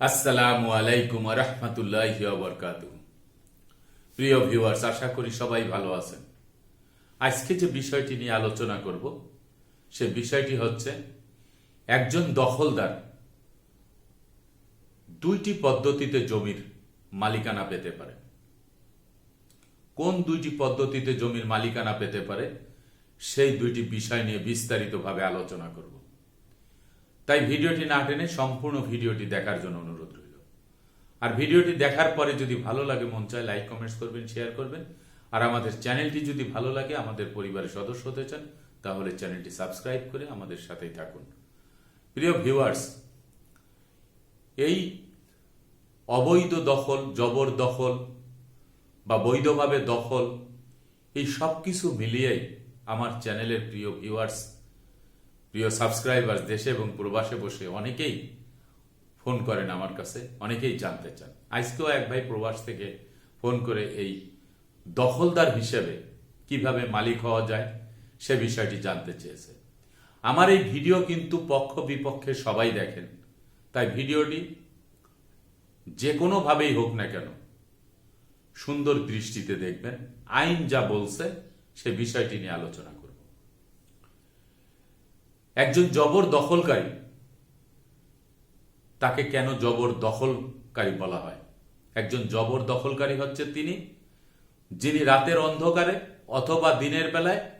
আসসালামু আলাইকুম রহমতুল্লাহ প্রিয় ভিউয়ার্স, আশা করি সবাই ভালো আছেন। আজকে যে বিষয়টি নিয়ে আলোচনা করব, সে বিষয়টি হচ্ছে একজন দখলদার দুইটি পদ্ধতিতে জমির মালিকানা পেতে পারে। কোন দুইটি পদ্ধতিতে জমির মালিকানা পেতে পারে, সেই দুইটি বিষয় নিয়ে বিস্তারিতভাবে আলোচনা করব। তাই ভিডিওটি না টেনে সম্পূর্ণ ভিডিওটি দেখার জন্য অনুরোধ রইল। আর ভিডিওটি দেখার পরে যদি ভালো লাগে, মন চায় লাইক, কমেন্টস করবেন, শেয়ার করবেন। আর আমাদের চ্যানেলটি যদি ভালো লাগে, আমাদের পরিবারের সদস্য হতে চান, তাহলে চ্যানেলটি সাবস্ক্রাইব করে আমাদের সাথেই থাকুন। প্রিয় ভিউয়ার্স, এই অবৈধ দখল, জবর দখল বা বৈধভাবে দখল, এই সব কিছু মিলিয়েই আমার চ্যানেলের প্রিয় ভিউয়ার্স প্রিয় সাবস্ক্রাইবার দেশে এবং প্রবাসে বসে অনেকেই ফোন করেন আমার কাছে, অনেকেই জানতে চান। আজকেও এক ভাই প্রবাস থেকে ফোন করে এই দখলদার হিসেবে কীভাবে মালিক হওয়া যায় সে বিষয়টি জানতে চেয়েছে। আমার এই ভিডিও কিন্তু পক্ষ বিপক্ষে সবাই দেখেন। তাই ভিডিওটি যে কোনোভাবেই হোক না কেন সুন্দর দৃষ্টিতে দেখবেন। আইন যা বলছে সে বিষয়টি নিয়ে আলোচনা একজন জবর দখলকারী তাকে কেন জবর দখলকারী বলা হয়? একজন জবর দখলকারী হচ্ছে তিনি, যিনি রাতের অন্ধকারে অথবা দিনের বেলায়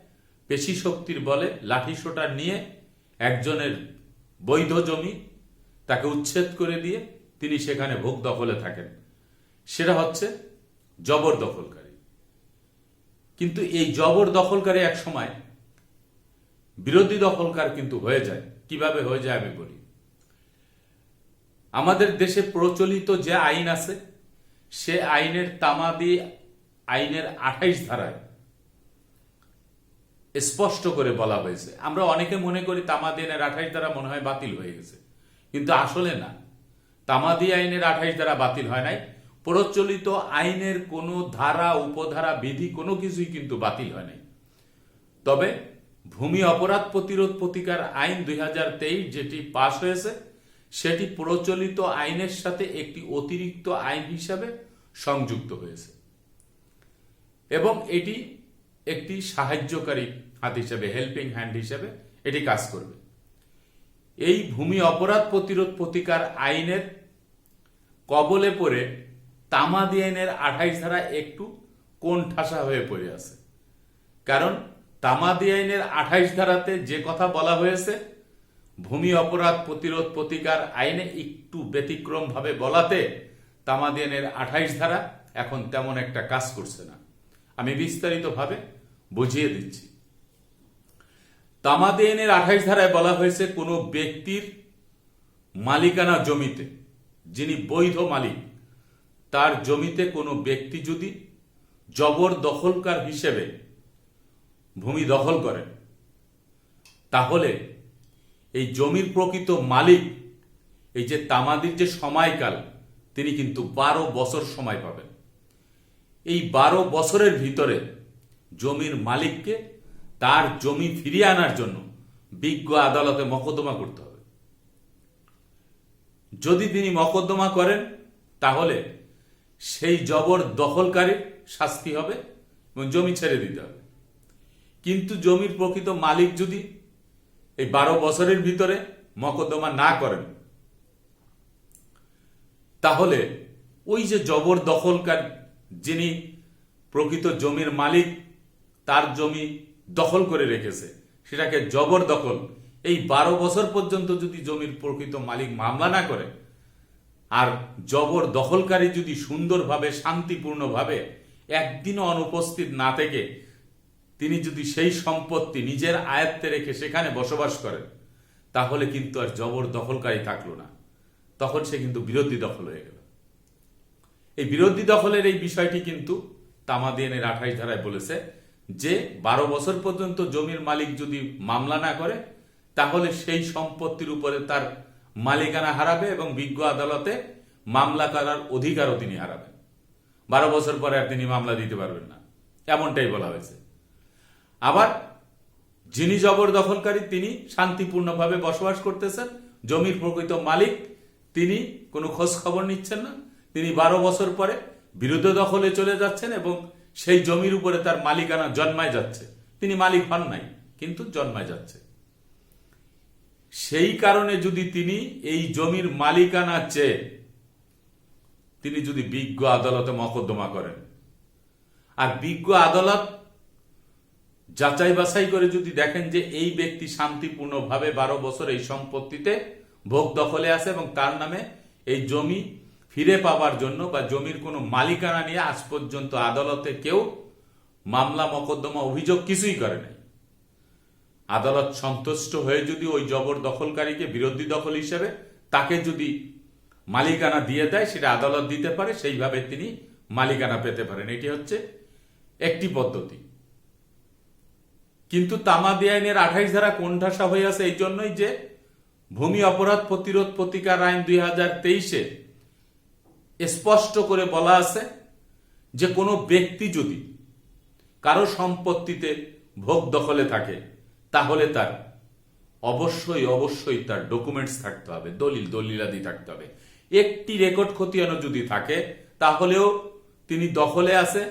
পেশি শক্তির বলে লাঠি সোটা নিয়ে একজনের বৈধ জমি তাকে উচ্ছেদ করে দিয়ে তিনি সেখানে ভোগ দখলে থাকেন। সেটা হচ্ছে জবর দখলকারী কিন্তু এই জবর দখলকারী এক সময় বিরোধী দখলকার কিন্তু হয়ে যায়। কীভাবে হয়ে যায় আমি বলি। আমাদের দেশে প্রচলিত যে আইন আছে, সে আইনের তামাদি আইনের আঠাইশ ধারায় স্পষ্ট করে বলা হয়েছে। আমরা অনেকে মনে করি তামাদি আইনের আঠাইশ ধারা মনে হয় বাতিল হয়ে গেছে। কিন্তু আসলে না। তামাদি আইনের আঠাইশ ধারা বাতিল হয় নাই। প্রচলিত আইনের কোনো ধারা, উপধারা, বিধি কোনো কিছুই কিন্তু বাতিল হয় নাই। তবে ভূমি অপরাধ প্রতিরোধ প্রতিকার আইন দুই হাজার তেইশ যেটি পাশ হয়েছে, সেটি প্রচলিত আইনের সাথে একটি অতিরিক্ত আইন হিসাবে সংযুক্ত হয়েছে। এবং এটি একটি সাহায্যকারী হাত হিসাবে হেল্পিং হ্যান্ড হিসাবে এটি কাজ করবে। এই ভূমি অপরাধ প্রতিরোধ প্রতিকার আইনের কবলে পড়ে তামাদি আইনের আঠাইশ ধারা একটু কোন ঠাসা হয়ে পড়ে আছে। কারণ তামাদি আইনের আঠাইশ ধারাতে যে কথা বলা হয়েছে, ভূমি অপরাধ প্রতিরোধ প্রতিকার আইনে একটু ব্যতিক্রম ভাবে বলাতে তামাদি আইনের আঠাইশ ধারা এখন তেমন একটা কাজ করছে না। আমি বিস্তারিতভাবে বুঝিয়ে দিচ্ছি। তামাদি আইনের আঠাইশ ধারায় বলা হয়েছে, কোনো ব্যক্তির মালিকানা জমিতে, যিনি বৈধ মালিক, তার জমিতে কোনো ব্যক্তি যদি জবর দখলকার হিসেবে ভূমি দখল করেন তাহলে এই জমির প্রকৃত মালিক, এই যে তামাদির যে সময়কাল, তিনি কিন্তু বারো বছর সময় পাবেন। এই বারো বছরের ভিতরে জমির মালিককে তার জমি ফিরিয়ে আনার জন্য বিজ্ঞ আদালতে মকদ্দমা করতে হবে। যদি তিনি মকদ্দমা করেন, তাহলে সেই জবর দখলকারীর শাস্তি হবে এবং জমি ছেড়ে দিতে হবে। কিন্তু জমির প্রকৃত মালিক যদি এই বারো বছরের ভিতরে মকদ্দমা না করেন, তাহলে ওই যে জবর দখলকার যিনি প্রকৃত জমির মালিক, তার জমি দখল করে রেখেছে, সেটাকে জবর দখল এই বারো বছর পর্যন্ত যদি জমির প্রকৃত মালিক মামলা না করে, আর জবর দখলকারী যদি সুন্দরভাবে, শান্তিপূর্ণভাবে একদিনও অনুপস্থিত না থেকে তিনি যদি সেই সম্পত্তি নিজের আয়ত্তে রেখে সেখানে বসবাস করেন, তাহলে কিন্তু আর জবর দখলকারী থাকল না। তখন সে কিন্তু বিরোধী দখল হয়ে গেল। এই বিরোধী দখলের এই বিষয়টি কিন্তু তামাদিয়ানের আঠাইশ ধারায় বলেছে যে, বারো বছর পর্যন্ত জমির মালিক যদি মামলা না করে, তাহলে সেই সম্পত্তির উপরে তার মালিকানা হারাবে এবং বিজ্ঞ আদালতে মামলা করার অধিকারও তিনি হারাবেন। বারো বছর পরে আর তিনি মামলা দিতে পারবেন না। এমনটাই বলা হয়েছে। আবার যিনি জবরদখলকারী, তিনি শান্তিপূর্ণভাবে বসবাস করতেছেন। জমির প্রকৃত মালিক, তিনি কোনো খোঁজ খবর নিচ্ছেন না। তিনি বারো বছর পরে বিরুদ্ধ দখলে চলে যাচ্ছেন এবং সেই জমির উপরে তার মালিকানা জন্মায় যাচ্ছে। তিনি মালিক হন নাই, কিন্তু জন্মায় যাচ্ছে। সেই কারণে যদি তিনি এই জমির মালিকানা চেয়ে তিনি যদি বিজ্ঞ আদালতে মকদ্দমা করেন। আর বিজ্ঞ আদালত যাচাই বাছাই করে যদি দেখেন যে এই ব্যক্তি শান্তিপূর্ণভাবে বারো বছর এই সম্পত্তিতে ভোগ দখলে আছে এবং তার নামে এই জমি ফিরে পাবার জন্য বা জমির কোনো মালিকানা নিয়ে আজ পর্যন্ত আদালতে কেউ মামলা, মকদ্দমা, অভিযোগ কিছুই করে নাই। আদালত সন্তুষ্ট হয়ে যদি ওই জবর দখলকারীকে বিরোধী দখল হিসেবে তাকে যদি মালিকানা দিয়ে দেয়, সেটা আদালত দিতে পারে, সেইভাবে তিনি মালিকানা পেতে পারেন। এটি হচ্ছে একটি পদ্ধতি। কিন্তু তামাদি আইনের আঠাইশ ধারা কোণঠাসা হয়ে আছে এই জন্যই যে ভূমি অপরাধ প্রতিরোধ প্রতিকার আইন দুই হাজার তেইশে স্পষ্ট করে বলা আছে যে কোনো ব্যক্তি যদি কারও সম্পত্তিতে ভোগ দখলে থাকে, তাহলে তার অবশ্যই অবশ্যই তার ডকুমেন্টস থাকতে হবে, দলিল, দলিলাদি থাকতে হবে। একটি রেকর্ড খতিয়ানো যদি থাকে, তাহলেও তিনি দখলে আছে,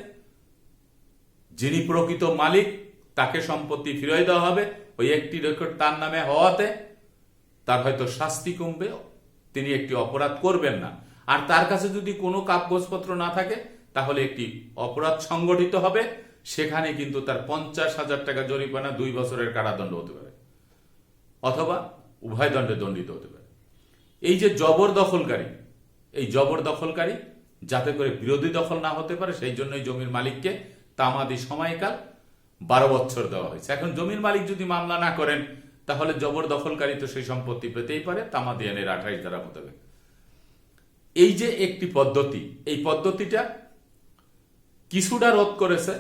যিনি প্রকৃত মালিক তাকে সম্পত্তি ফিরিয়ে দেওয়া হবে। ওই একটি রেকর্ড তার নামে হওয়াতে তার হয়তো শাস্তি কমবে, তিনি একটি অপরাধ করবেন না। আর তার কাছে যদি কোনো কাগজপত্র না থাকে, তাহলে একটি অপরাধ সংগঠিত হবে। সেখানে কিন্তু তার পঞ্চাশ হাজার টাকা জরিমানা দুই বছরের কারাদণ্ড হতে পারে। অথবা উভয় দণ্ডে দণ্ডিত হতে পারে। এই যে জবর দখলকারী, এই জবর দখলকারী যাতে করে বিরোধী দখল না হতে পারে, সেই জন্যই জমির মালিককে তামাদি সময়কাল বারো বছর দেওয়া হয়েছে। এখন জমির মালিক যদি মামলা না করেন, তাহলে জবর দখলকারী তো সেই সম্পত্তি পেতেই পারে তামাদি আইনের আঠাইশ দ্বারা মোতাবেক। এই যে একটি পদ্ধতি, এই পদ্ধতিটা কিছুটা রোধ করেছে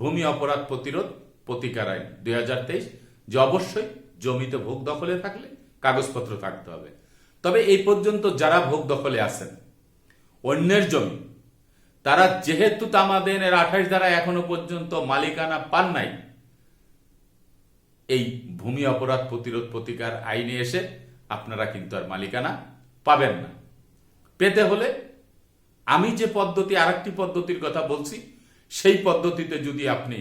ভূমি অপরাধ প্রতিরোধ, প্রতিকার আইন দুই হাজার তেইশ, যে অবশ্যই জমিতে ভোগ দখলে থাকলে কাগজপত্র থাকতে হবে। তবে এই পর্যন্ত যারা ভোগ দখলে আছেন, অন্যের জমি তারা যেহেতু তামাদেনের আঠাশ দ্বারা এখনও পর্যন্ত মালিকানা পান নাই, এই ভূমি অপরাধ প্রতিরোধ প্রতিকার আইনে এসে আপনারা কিন্তু আর মালিকানা পাবেন না। পেতে হলে আমি যে পদ্ধতি, আরেকটি পদ্ধতির কথা বলছি, সেই পদ্ধতিতে যদি আপনি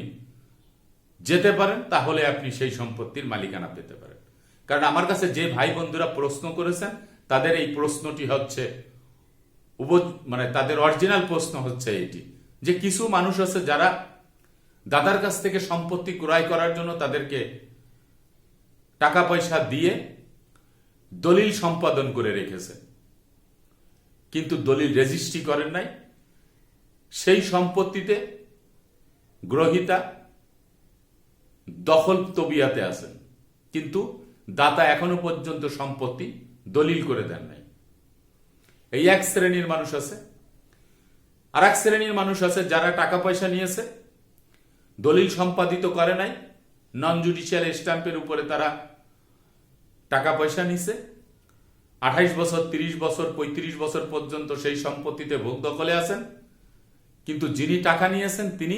যেতে পারেন, তাহলে আপনি সেই সম্পত্তির মালিকানা পেতে পারেন। কারণ আমার কাছে যে ভাই বন্ধুরা প্রশ্ন করেছেন, তাদের এই প্রশ্নটি হচ্ছে মানে তাদের অরিজিনাল প্রশ্ন হচ্ছে এটি যে কিছু মানুষ আছে যারা দাদার কাছ থেকে সম্পত্তি ক্রয় করার জন্য তাদেরকে টাকা পয়সা দিয়ে দলিল সম্পাদন করে রেখেছে। কিন্তু দলিল রেজিস্ট্রি করেন নাই। সেই সম্পত্তিতে গ্রহিতা দখল তবিয়াতে আছেন। কিন্তু দাতা এখনও পর্যন্ত সম্পত্তি দলিল করে দেন নাই। এই এক শ্রেণির মানুষ আছে। আর এক শ্রেণির মানুষ আছে যারা টাকা পয়সা নিয়েছে, দলিল সম্পাদিত করে নাই নন জুডিশিয়াল স্ট্যাম্পের উপরে তারা টাকা পয়সা নিছে। আঠাইশ বছর ৩০ বছর ৩৫ বছর পর্যন্ত সেই সম্পত্তিতে ভোগ দখলে আছেন। কিন্তু যিনি টাকা নিয়েছেন, তিনি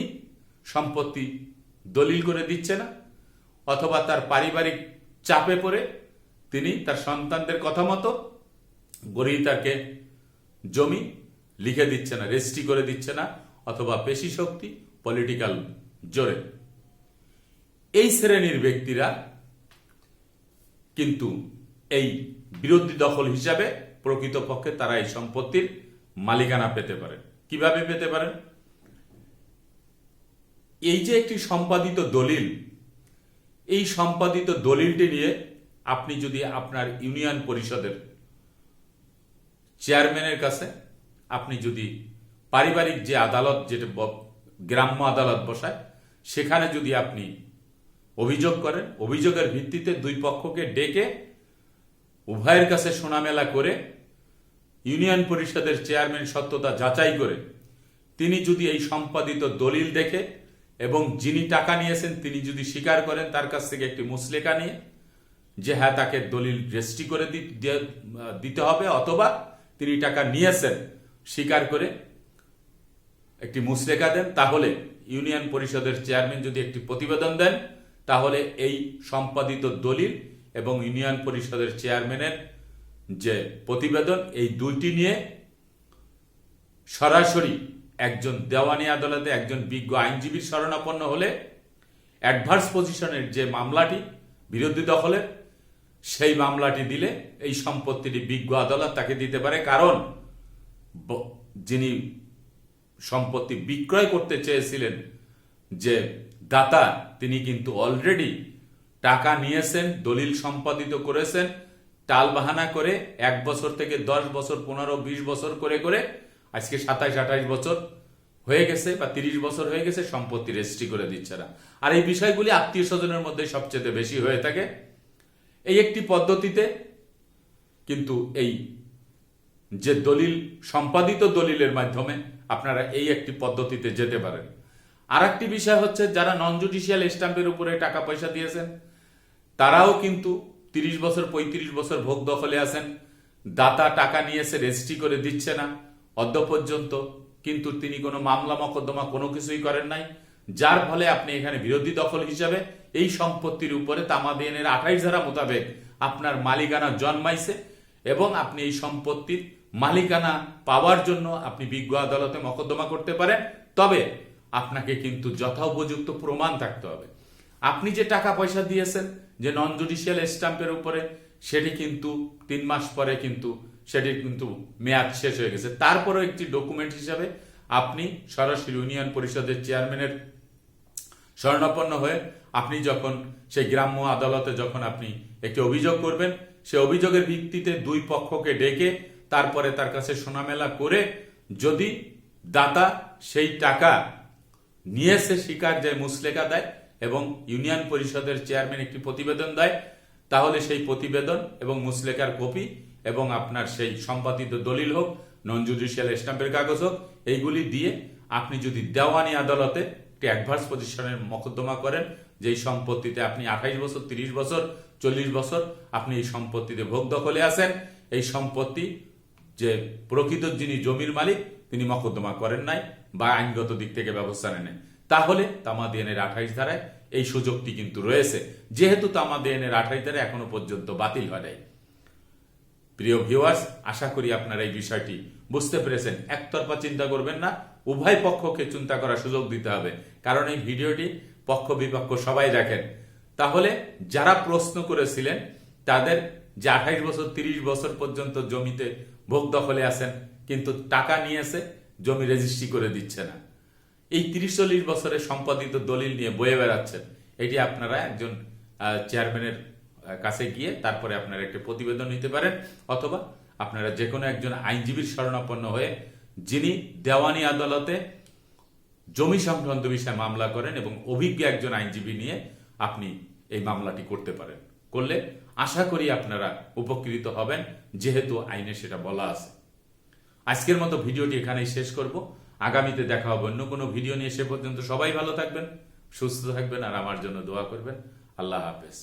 সম্পত্তি দলিল করে দিচ্ছে না। অথবা তার পারিবারিক চাপে পড়ে তিনি তার সন্তানদের কথা মতো গরিতাকে জমি লিখে দিচ্ছে না, রেজিস্ট্রি করে দিচ্ছে না, অথবা পেশি শক্তি পলিটিক্যাল জোরে। এই শ্রেণির ব্যক্তিরা কিন্তু এই বিরোধী দখল হিসাবে প্রকৃতপক্ষে তারা এই সম্পত্তির মালিকানা পেতে পারেন। কীভাবে পেতে পারেন? এই যে একটি সম্পাদিত দলিল, এই সম্পাদিত দলিলটি নিয়ে আপনি যদি আপনার ইউনিয়ন পরিষদের চেয়ারম্যানের কাছে আপনি যদি পারিবারিক যে আদালত, যেটা গ্রাম্য আদালত বসায়, সেখানে যদি আপনি অভিযোগ করেন, অভিযোগের ভিত্তিতে দুই পক্ষকে ডেকে উভয়ের কাছে সোনামেলা করে ইউনিয়ন পরিষদের চেয়ারম্যান সত্যতা যাচাই করে তিনি যদি এই সম্পাদিত দলিল দেখে এবং যিনি টাকা নিয়েছেন তিনি যদি স্বীকার করেন তার কাছ থেকে একটি মুসলেখা নিয়ে, যে হ্যাঁ তাকে দলিল রেজিস্ট্রি করে দিতে হবে অথবা তিনি টাকা নিয়েছেন, স্বীকার করে একটি মুসলেখা দেন। তাহলে ইউনিয়ন পরিষদের চেয়ারম্যান যদি একটি প্রতিবেদন দেন, তাহলে এই সম্পাদিত দলিল এবং ইউনিয়ন পরিষদের চেয়ারম্যানের যে প্রতিবেদন, এই দুইটি নিয়ে সরাসরি একজন দেওয়ানি আদালতে একজন বিজ্ঞ আইনজীবীর শরণাপন্ন হলে অ্যাডভার্স পজিশনের যে মামলাটি, বিরোধী দখলে সেই মামলাটি দিলে এই সম্পত্তিটি বিজ্ঞ আদালত তাকে দিতে পারে। কারণ যিনি সম্পত্তি বিক্রয় করতে চেয়েছিলেন যে দাতা, তিনি কিন্তু অলরেডি টাকা নিয়েছেন, দলিল সম্পাদিত করেছেন টালবাহানা করে এক বছর থেকে দশ বছর, পনেরো, বিশ বছর করে করে আজকে সাতাইশ, আঠাইশ বছর হয়ে গেছে বা তিরিশ বছর হয়ে গেছে, সম্পত্তি রেজিস্ট্রি করে দিচ্ছে না। আর এই বিষয়গুলি আত্মীয় স্বজনের মধ্যে সবচেয়ে বেশি হয়ে থাকে। এই একটি পদ্ধতিতে কিন্তু এই যে দলিল, সম্পাদিত দলিলের মাধ্যমে আপনারা এই একটি পদ্ধতিতে যেতে পারেন। আর একটি বিষয় হচ্ছে, যারা নন জুডিশিয়াল স্ট্যাম্পের উপরে টাকা পয়সা দিয়েছেন, তারাও কিন্তু তিরিশ বছর, পঁয়ত্রিশ বছর ভোগ দখলে আছেন। দাতা টাকা নিয়েছে রেজিস্ট্রি করে দিচ্ছে না। অদ্য পর্যন্ত কিন্তু তিনি কোনো মামলা, মকদ্দমা কোনো কিছুই করেন নাই। যার ফলে আপনি এখানে বিরোধী দখল হিসাবে এই সম্পত্তির উপরে তামাদিনের আঠাইশ ধারা মোতাবেক আপনার মালিকানা জন্মাইছে এবং আপনি এই সম্পত্তির মালিকানা পাওয়ার জন্য আপনি বিজ্ঞ আদালতে মকদ্দমা করতে পারেন। তবে আপনাকে কিন্তু যথোপযুক্ত প্রমাণ থাকতে হবে। আপনি যে টাকা পয়সা দিয়েছেন, যে নন জুডিশিয়াল স্ট্যাম্পের উপরে, সেটি কিন্তু তিন মাস পরে কিন্তু সেটি কিন্তু মেয়াদ শেষ হয়ে গেছে। তারপরেও একটি ডকুমেন্ট হিসাবে আপনি সরাসরি ইউনিয়ন পরিষদের চেয়ারম্যানের স্বর্ণাপন্ন হয়ে আপনি যখন, সেই গ্রাম্য আদালতে যখন আপনি একটি অভিযোগ করবেন, সে অভিযোগের ভিত্তিতে দুই পক্ষকে ডেকে তারপরে তার কাছে সোনামেলা করে যদি দাতা সেই টাকা নিয়েছে স্বীকার যে মুসলেকা দেয় এবং ইউনিয়ন পরিষদের চেয়ারম্যান একটি প্রতিবেদন দেয়, তাহলে সেই প্রতিবেদন এবং মুসলেকার কপি এবং আপনার সেই সম্পাদিত দলিল হোক নন জুডিশিয়াল স্ট্যাম্পের কাগজ হোক, এইগুলি দিয়ে আপনি যদি দেওয়ানি আদালতে একটি অ্যাডভার্স পজিশনের মকদ্দমা করেন যে এই সম্পত্তিতে আপনি আঠাইশ বছর, তিরিশ বছর, চল্লিশ বছর আপনি এই সম্পত্তিতে ভোগ দখলে আছেন। এই সম্পত্তি যে প্রকৃত যিনি জমির মালিক, তিনি মকদ্দমা করেন নাই বা আইনগত দিক থেকে ব্যবস্থা নেন তাহলে তামাদিয়ানের আঠাইশ ধারায় এই সুযোগটি কিন্তু রয়েছে। যেহেতু তামাদিয়ানের আঠাইশ ধারায় এখনও পর্যন্ত বাতিল হয় নাই। প্রিয় ভিউয়ার্স আশা করি আপনারা এই বিষয়টি বুঝতে পেরেছেন। একতরফা চিন্তা করবেন না, উভয় পক্ষকে চিন্তা করার সুযোগ দিতে হবে। কারণ এই ভিডিওটি পক্ষ বিপক্ষ সবাই দেখেন। তাহলে যারা প্রশ্ন করেছিলেন, তাদের যে আঠাইশ বছর, তিরিশ বছর পর্যন্ত জমিতে ভোগ দখলে আছেন, কিন্তু টাকা নিয়েছে, জমি রেজিস্ট্রি করে দিচ্ছে না। এই তিরিশ চল্লিশ বছরের সম্পাদিত দলিল নিয়ে বয়ে বেড়াচ্ছেন। এটি আপনারা একজন চেয়ারম্যানের কাছে গিয়ে তারপরে আপনারা একটি প্রতিবেদন নিতে পারেন, অথবা আপনারা যে কোনো একজন আইনজীবীর শরণাপন্ন হয়ে, যিনি দেওয়ানি আদালতে জমি সংক্রান্ত বিষয়ে মামলা করেন এবং অভিজ্ঞ একজন আইনজীবী নিয়ে আপনি এই মামলাটি করতে পারেন। করলে আশা করি আপনারা উপকৃত হবেন, যেহেতু আইনে সেটা বলা আছে। আজকের মতো ভিডিওটি এখানেই শেষ করব। আগামীতে দেখা হবে অন্য কোনো ভিডিও নিয়ে, সে পর্যন্ত সবাই ভালো থাকবেন, সুস্থ থাকবেন, আর আমার জন্য দোয়া করবেন। আল্লাহ হাফেজ।